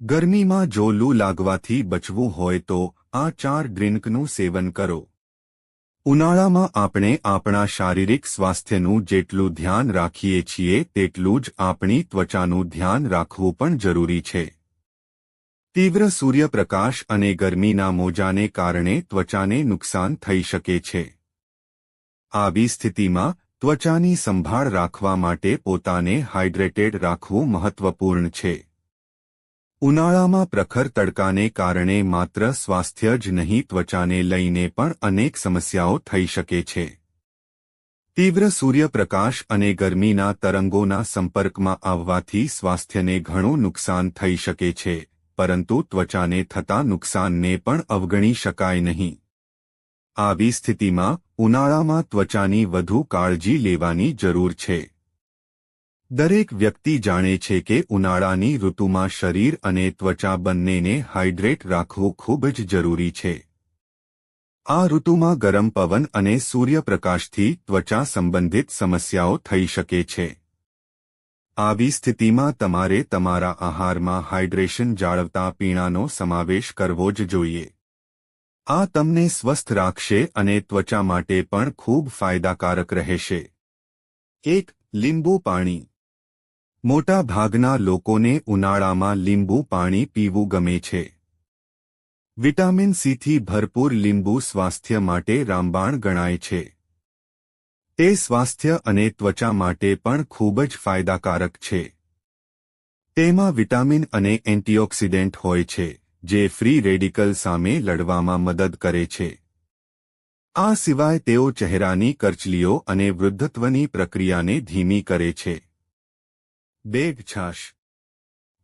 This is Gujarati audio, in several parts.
ગરમીમાં જો લૂ લાગવાથી બચવું હોય તો આ ચાર ડ્રિંકનું સેવન કરો. ઉનાળામાં આપણે આપણા શારીરિક સ્વાસ્થ્યનું જેટલું ધ્યાન રાખીએ છીએ તેટલું જ આપણી ત્વચાનું ધ્યાન રાખવું પણ જરૂરી છે. તીવ્ર સૂર્યપ્રકાશ અને ગરમીના મોજાને કારણે ત્વચાને નુકસાન થઈ શકે છે. આવી સ્થિતિમાં ત્વચાની સંભાળ રાખવા માટે પોતાને હાઇડ્રેટેડ રાખવું મહત્વપૂર્ણ છે. ઉનાળામાં પ્રખર તડકાને કારણે માત્ર સ્વાસ્થ્ય જ નહીં, ત્વચાને લઈને પણ અનેક સમસ્યાઓ થઈ શકે છે. તીવ્ર સૂર્યપ્રકાશ અને ગરમીના તરંગોના સંપર્કમાં આવવાથી સ્વાસ્થ્યને ઘણું નુકસાન થઈ શકે છે, પરંતુ ત્વચાને થતા નુકસાનને પણ અવગણી શકાય નહીં. આવી સ્થિતિમાં ઉનાળામાં ત્વચાની વધુ કાળજી લેવાની જરૂર છે. દરેક વ્યક્તિ જાણે છે કે ઉનાળાની ઋતુમાં શરીર અને ત્વચા બંનેને હાઇડ્રેટ રાખવું ખૂબ જ જરૂરી છે. આ ઋતુમાં ગરમ પવન અને સૂર્યપ્રકાશથી ત્વચા સંબંધિત સમસ્યાઓ થઈ શકે છે. આવી સ્થિતિમાં તમારે તમારા આહારમાં હાઇડ્રેશન જાળવતા પીણાનો સમાવેશ કરવો જ જોઈએ. આ તમને સ્વસ્થ રાખશે અને ત્વચા માટે પણ ખૂબ ફાયદાકારક રહેશે. એક, લીંબુ પાણી. મોટા ભાગના લોકોને ઉનાળામાં લીંબુ પાણી પીવું ગમે છે. વિટામિન સીથી ભરપૂર લીંબુ સ્વાસ્થ્ય માટે રામબાણ ગણાય છે. તે સ્વાસ્થ્ય અને ત્વચા માટે પણ ખૂબ જ ફાયદાકારક છે. તેમાં વિટામિન અને એન્ટીઓક્સિડન્ટ હોય છે, જે ફ્રી રેડિકલ સામે લડવામાં મદદ કરે છે. આ સિવાય તેઓ ચહેરાની કરચલીઓ અને વૃદ્ધત્વની પ્રક્રિયાને ધીમી કરે છે. બેગ છાશ.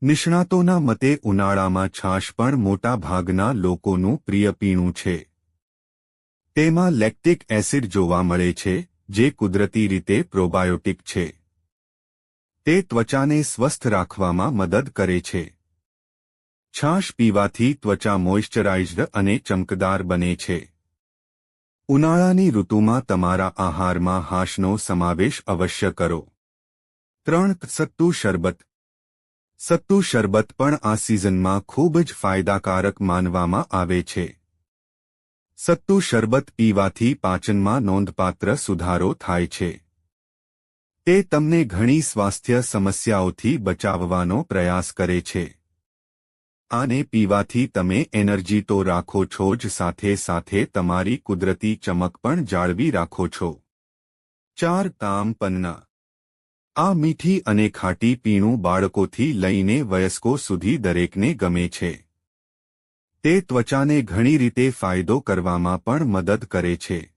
નિષ્ણાતોના મતે ઉનાળામાં છાશ પણ મોટા ભાગના લોકોનું પ્રિય પીણું છે. તેમાં લેક્ટિક એસિડ જોવા મળે છે, જે કુદરતી રીતે પ્રોબાયોટિક છે. તે ત્વચાને સ્વસ્થ રાખવામાં મદદ કરે છે. છાશ પીવાથી ત્વચા મોઇશ્ચરાઇઝ્ડ અને ચમકદાર બને છે. ઉનાળાની ઋતુમાં તમારા આહારમાં હાશનો સમાવેશ અવશ્ય કરો. ત્રણ સત્તુ શરબત. સત્તુ શરબત પણ આ સિઝનમાં ખૂબ જ ફાયદાકારક માનવામાં આવે છે. સત્તુ શરબત પીવાથી પાચનમાં નોંધપાત્ર સુધારો થાય છે. તે તમને ઘણી સ્વાસ્થ્ય સમસ્યાઓથી બચાવવાનો પ્રયાસ કરે છે. આને પીવાથી તમે એનર્જી તો રાખો છો જ સાથે સાથે તમારી કુદરતી ચમક પણ જાળવી રાખો છો. ચાર તામ પન્ના આ મીઠી અને ખાટી પીણું બાળકોથી લઈને વયસ્કો સુધી દરેકને ગમે છે. તે ત્વચાને ઘણી રીતે ફાયદો કરવામાં પણ મદદ કરે છે.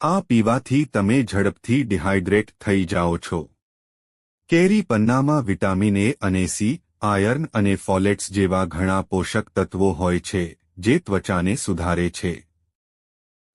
આ પીવાથી તમે ઝડપથી ડિહાઇડ્રેટ થઈ જાઓ છો. કેરી પન્નામાં વિટામિન એ અને સી, આયર્ન અને ફોલેટ્સ જેવા ઘણા પોષક તત્વો હોય છે, જે ત્વચાને સુધારે છે.